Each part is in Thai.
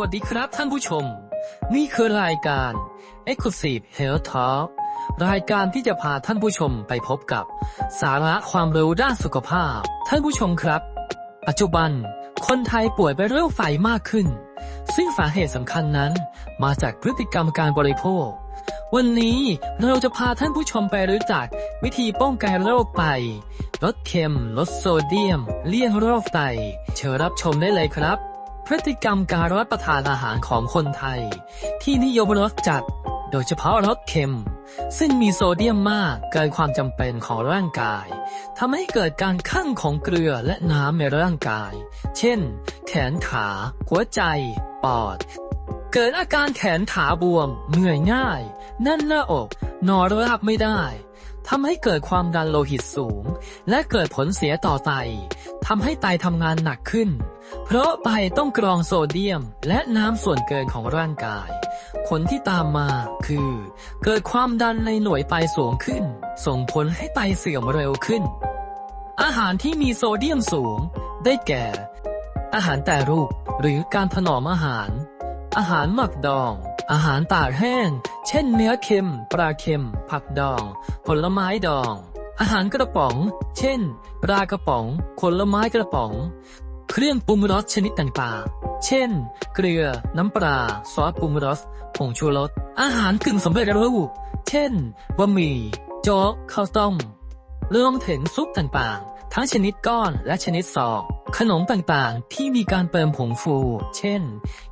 วัสดีครับท่านผู้ชม นี่คือรายการ Exclusive Health Talk รายการที่จะพาท่านผู้ชมไปพบกับ สาระความรู้ด้านสุขภาพ ท่านผู้ชมครับ ปัจจุบัน คนไทยป่วยเป็นโรคไฟมากขึ้น ซึ่งสาเหตุสำคัญนั้น มาจากพฤติกรรมการบริโภค วันนี้เราจะพาท่านผู้ชมไปรู้จัก วิธีป้องกันโรคไตลดเค็ม ลดโซเดียม เลี่ยงโรคไต เชิญรับชมได้เลยครับ พฤติกรรมการรับประทานอาหารของคนไทย ที่นิยมรสจัด โดยเฉพาะรสเค็ม ซึ่งมีโซเดียมมากเกินความจำเป็นของร่างกายทำให้เกิดการคั่งของเกลือและน้ำในร่างกาย เช่น แขนขา หัวใจ ปอด เกิดอาการแขนขาบวมเหนื่อยง่ายแน่นหน้าอก นอนราบไม่ได้ทำให้เกิดความดันโลหิตสูง และเกิดผลเสียต่อไตทำให้ไตทำงานหนักขึ้น เพราะไตต้องกรองโซเดียม และน้ำส่วนเกินของร่างกาย ผลที่ตามมาคือ เกิดความดันในหน่วยไตสูงขึ้น ส่งผลให้ไตเสื่อมเร็วขึ้น อาหารที่มีโซเดียมสูง ได้แก่ อาหารแต่รูปหรือการถนอมอาหาร อาหารหมักดอง อาหารตากแห้ง เช่นเนื้อเค็ม ปลาเค็ม ผักดอง ผลไม้ดอง อาหารกระป๋อง เช่น ปลากระป๋อง ผลไม้กระป๋อง เครื่องปรุงรสชนิดต่างๆ เช่น เกลือ น้ำปลา ซอสปรุงรส ผงชูรส อาหารกึ่งสำเร็จรูป เช่น บะหมี่ โจ๊ก ข้าวต้มรวมถึงซุปต่างๆ ทั้งชนิดก้อนและชนิดซองขนมต่างๆ ที่มีการเติมผงฟู เช่น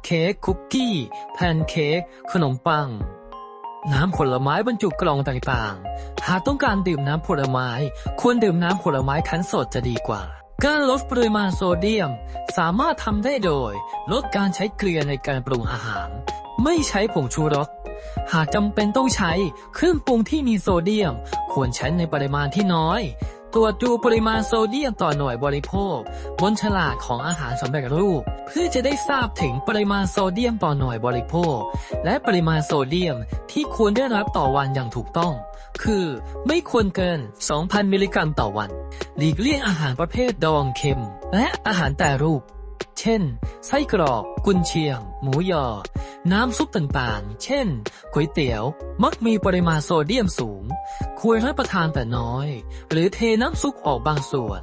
เค้กคุกกี้ แพนเค้ก ขนมปัง น้ำผลไม้บรรจุกล่องต่างๆ หากต้องการดื่มน้ำผลไม้ ควรดื่มน้ำผลไม้คั้นสดจะดีกว่า การลดปริมาณโซเดียม สามารถทำได้โดย ลดการใช้เกลือในการปรุงอาหาร ไม่ใช้ผงชูรส หากจำเป็นต้องใช้เครื่องปรุงที่มีโซเดียม ควรใช้ในปริมาณที่น้อย ตรวจดูปริมาณโซเดียมต่อหน่วยบริโภค บนฉลากของอาหารสำเร็จรูป เพื่อจะได้ทราบถึงปริมาณโซเดียมต่อหน่วยบริโภค และปริมาณโซเดียมที่ควรได้รับต่อวันอย่างถูกต้อง คือไม่ควรเกิน 2,000 มิลลิกรัมต่อวัน หลีกเลี่ยงอาหารประเภทดองเค็ม และอาหารแต่รูป เช่น ไส้กรอก กุนเชียง หมูยอ น้ำซุปต่างๆ เช่นก๋วยเตี๋ยว มักมีปริมาณโซเดียมสูง ควรรับประทานแต่น้อย หรือเทน้ำซุปออกบางส่วน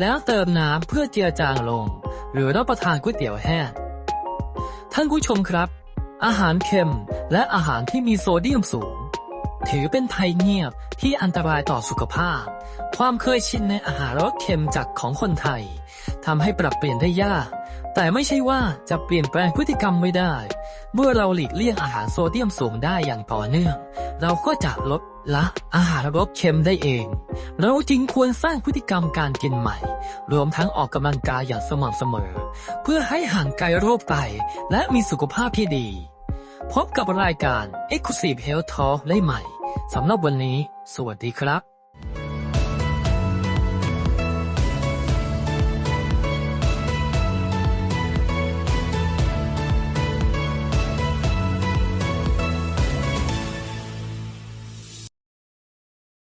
แล้วเติมน้ำเพื่อเจือจางลง หรือรับประทานก๋วยเตี๋ยวแห้งท่านผู้ชมครับ อาหารเค็มและอาหารที่มีโซเดียมสูง ถือเป็นภัยเงียบที่อันตรายต่อสุขภาพ ความเคยชินในอาหารรสเค็มจากของคนไทยทำให้ปรับเปลี่ยนได้ยาก แต่ไม่ใช่ว่าจะเปลี่ยนแปลงพฤติกรรมไม่ได้ เมื่อเราหลีกเลี่ยงอาหารโซเดียมสูงได้อย่างต่อเนื่อง เราก็จะลดละอาหารรสเค็มได้เอง เราจึงควรสร้างพฤติกรรมการกินใหม่ รวมทั้งออกกำลังกายอย่างสม่ำเสมอ เพื่อให้ห่างไกลโรคไตและมีสุขภาพที่ดี พบกับรายการ Exclusive Health Talk ได้ใหม่สำหรับวันนี้ สวัสดีครับ